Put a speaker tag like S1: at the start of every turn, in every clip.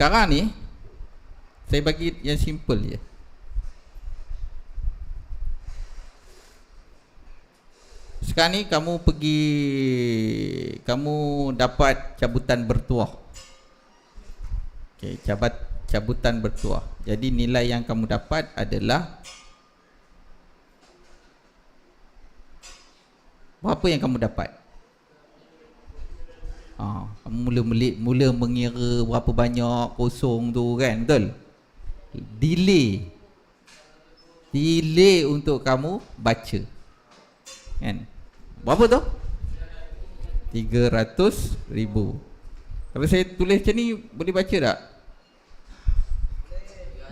S1: Sekarang ni saya bagi yang simple je. Sekarang ni kamu pergi kamu dapat cabutan bertuah. Okey, cabat cabutan bertuah. Jadi nilai yang kamu dapat adalah Berapa yang kamu dapat? Ha, mula melik, mula mengira berapa banyak kosong tu kan, betul? Delay. Delay untuk kamu baca. Kan? Berapa tu? 300 ribu. Kalau saya tulis macam ni, boleh baca tak?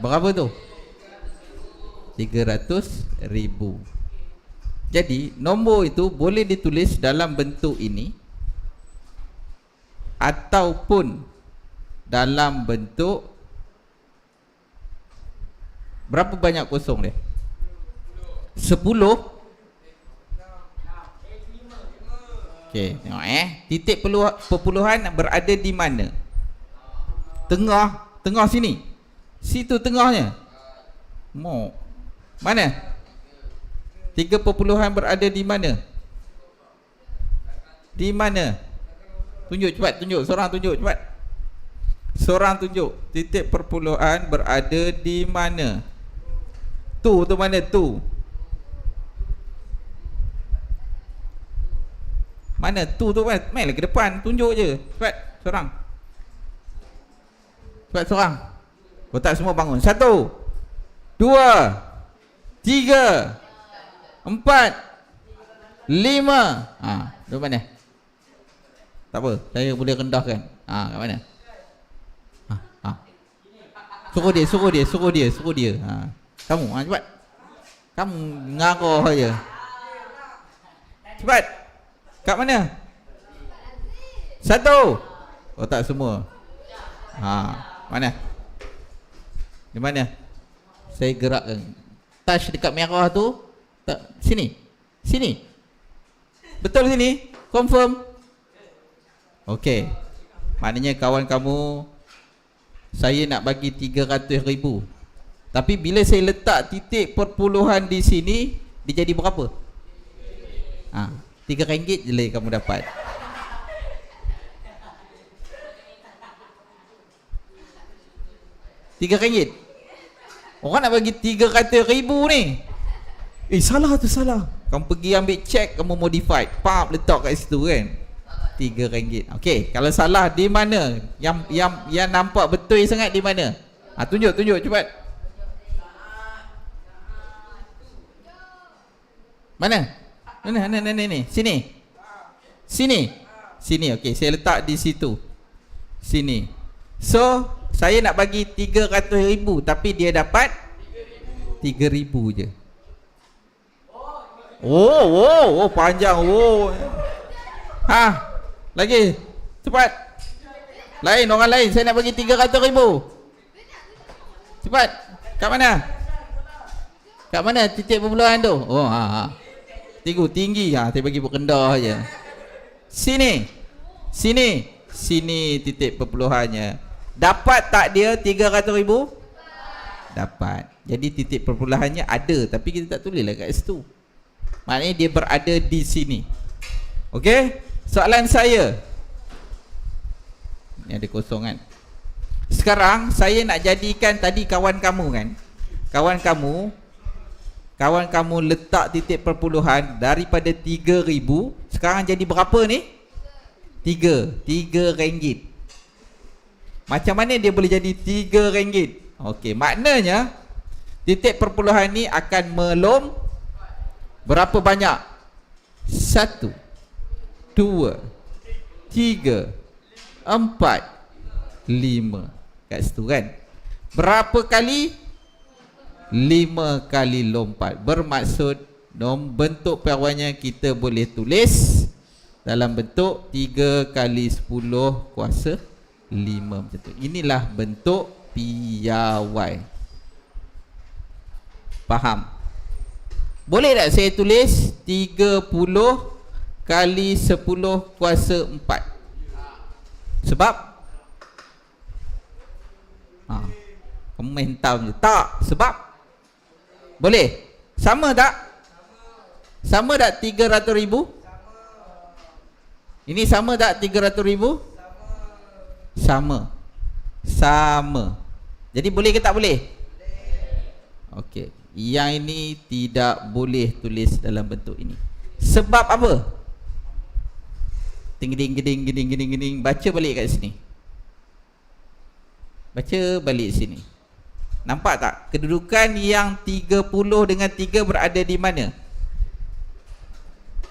S1: Berapa tu? 300 ribu. Jadi nombor itu boleh ditulis dalam bentuk ini ataupun dalam bentuk berapa banyak kosong dia? 10 Okey, tengok eh. Titik perpuluhan berada di mana? Tengah, tengah sini. Situ tengahnya. Mo. Mana? Tiga perpuluhan berada di mana? Di mana? Tunjuk cepat, tunjuk. Seorang tunjuk cepat. Seorang tunjuk. Titik perpuluhan berada di mana? Tu, tu mana tu? Mana tu tu kan? Main ke depan, tunjuk je. Cepat, seorang. Cepat seorang. Kotak semua bangun. Satu. Dua. Tiga. Empat Lima ha, Di mana Tak apa Saya boleh rendahkan. Ha, Kat mana? Ha, ha. Suruh dia Suruh dia Suruh dia Suruh dia. Ha. Kamu ha, Cepat. Kamu ngarah saja Cepat. Kat mana? Satu. Oh tak semua. Ha, Mana? Di mana? Saya gerakkan. Touch dekat merah tu. Tak, sini. Sini. Betul sini? Confirm? Okey. Maknanya kawan kamu saya nak bagi 300 ribu. Tapi bila saya letak titik perpuluhan di sini, dia jadi berapa? Ha, 3 ringgit je lah kamu dapat. Tiga ringgit. Orang nak bagi tiga kata ribu ni. Eh salah tu salah Kamu pergi ambil cek Kamu modified Pap letak kat situ kan Tiga ringgit. Okey Kalau salah di mana? Yang yang yang nampak betul sangat di mana? Ha, Tunjuk tunjuk cepat. Mana? Mana mana mana ni Sini. Sini. Sini okey Saya letak di situ. Sini. So Saya nak bagi 300 ribu Tapi dia dapat 3 ribu je. Oh, oh, oh panjang. Oh. Ha. Lagi. Cepat. Lain orang lain. Saya nak bagi 300 ribu. Cepat. Kat mana? Kat mana titik perpuluhan tu? Oh, ha, ha. Tinggu, tinggi. Ha, saya bagi rendah aja. Sini. Sini. Sini titik perpuluhannya. Dapat tak dia 300 ribu? Dapat. Jadi titik perpuluhannya ada. Tapi kita tak tulis lah kat situ. Maknanya dia berada di sini Okey Soalan saya. Ini ada kosong kan? Sekarang saya nak jadikan tadi kawan kamu kan? Kawan kamu Kawan kamu letak titik perpuluhan Daripada 3,000 Sekarang jadi berapa ni? 3 3 ringgit. Macam mana dia boleh jadi 3 ringgit? Okey maknanya Titik perpuluhan ni akan melom Berapa banyak? Satu Dua Tiga Empat Lima. Kat situ kan? Berapa kali? Lima kali lompat. Bermaksud nom Bentuk perwannya kita boleh tulis Dalam bentuk Tiga kali sepuluh kuasa Lima macam tu. Inilah bentuk piawai. Faham? Boleh tak saya tulis 30 kali 10 kuasa 4 Sebab? Main hentam je. Tak. Sebab? Boleh? Sama tak? Sama tak 300 ribu? Ini sama tak 300 ribu? Sama. Sama. Jadi boleh ke tak boleh? Okey. Yang ini tidak boleh tulis dalam bentuk ini. Sebab apa Ting geding geding geding geding baca balik kat sini. Baca balik sini. Nampak tak? Kedudukan yang 30 dengan 3 berada di mana?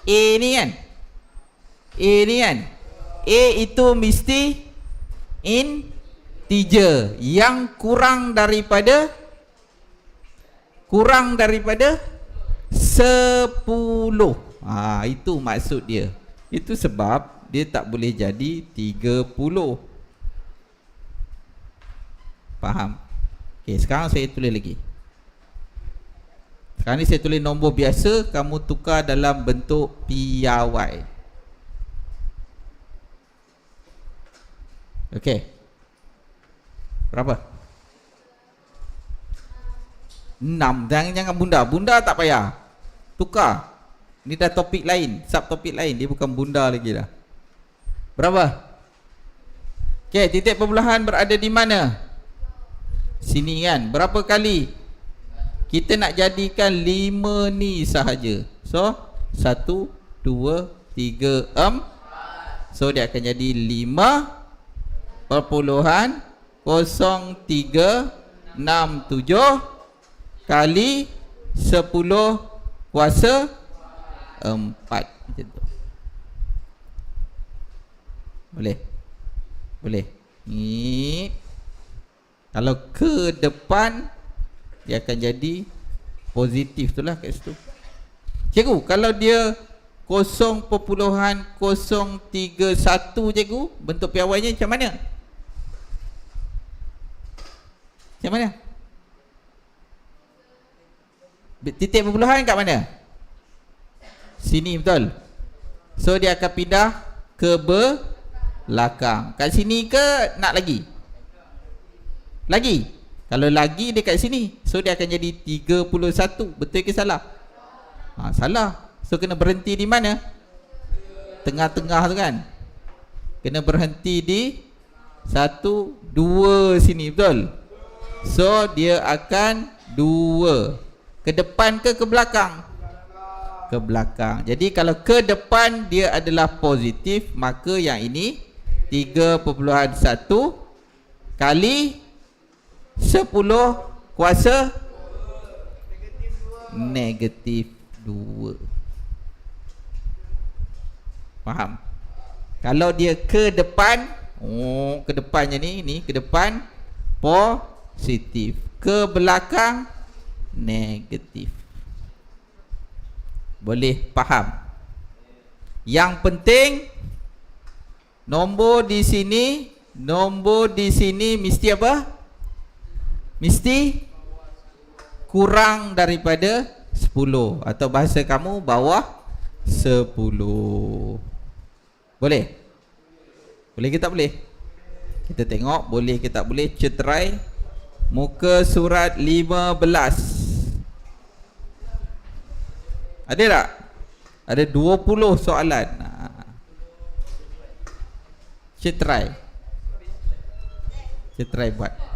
S1: A ni kan? A ni kan? A itu mesti integer yang kurang daripada kurang daripada 10. Ha, itu maksud dia. Itu sebab dia tak boleh jadi 30 Faham? Okey, sekarang saya tulis lagi. Sekarang ni saya tulis nombor biasa Kamu tukar dalam bentuk PIY Okey. Berapa? 6 Jangan, jangan bunda. Bunda tak payah. Tukar. Ni dah topik lain Subtopik lain. Dia bukan bunda lagi dah Berapa? Okey, titik perbelahan berada di mana? Sini kan. Berapa kali? Kita nak jadikan lima ni sahaja. So, satu, dua, tiga, em. So, dia akan jadi lima perpuluhan kosong tiga enam tujuh kali sepuluh kuasa empat. Macam tu. Boleh Boleh Ni Kalau ke depan Dia akan jadi Positif tu lah kat situ Cikgu Kalau dia 0.031 cikgu Bentuk piawainya macam mana? Macam mana? Titik perpuluhan kat mana? Sini betul So dia akan pindah ke ber belakang. Kat sini ke nak lagi? Lagi. Kalau lagi dekat sini, so dia akan jadi 31. Betul ke salah? Ha, salah. So kena berhenti di mana? Tengah-tengah tu kan? Kena berhenti di satu, dua sini, betul? So dia akan dua. Ke depan ke ke belakang? Ke belakang. Jadi kalau ke depan dia adalah positif, maka yang ini 3.1 kali 10 kuasa negatif 2 faham? Kalau dia ke depan oh ke depannya ni ni ke depan positif. Ke belakang negatif. Boleh faham? Yang penting Nombor di sini, nombor di sini mesti apa? Mesti kurang daripada 10 atau bahasa kamu bawah 10. Boleh? Boleh ke tak boleh? Kita tengok boleh ke tak boleh. Cetrai muka surat 15. Ada tak? Ada 20 soalan. Saya try. Saya try buat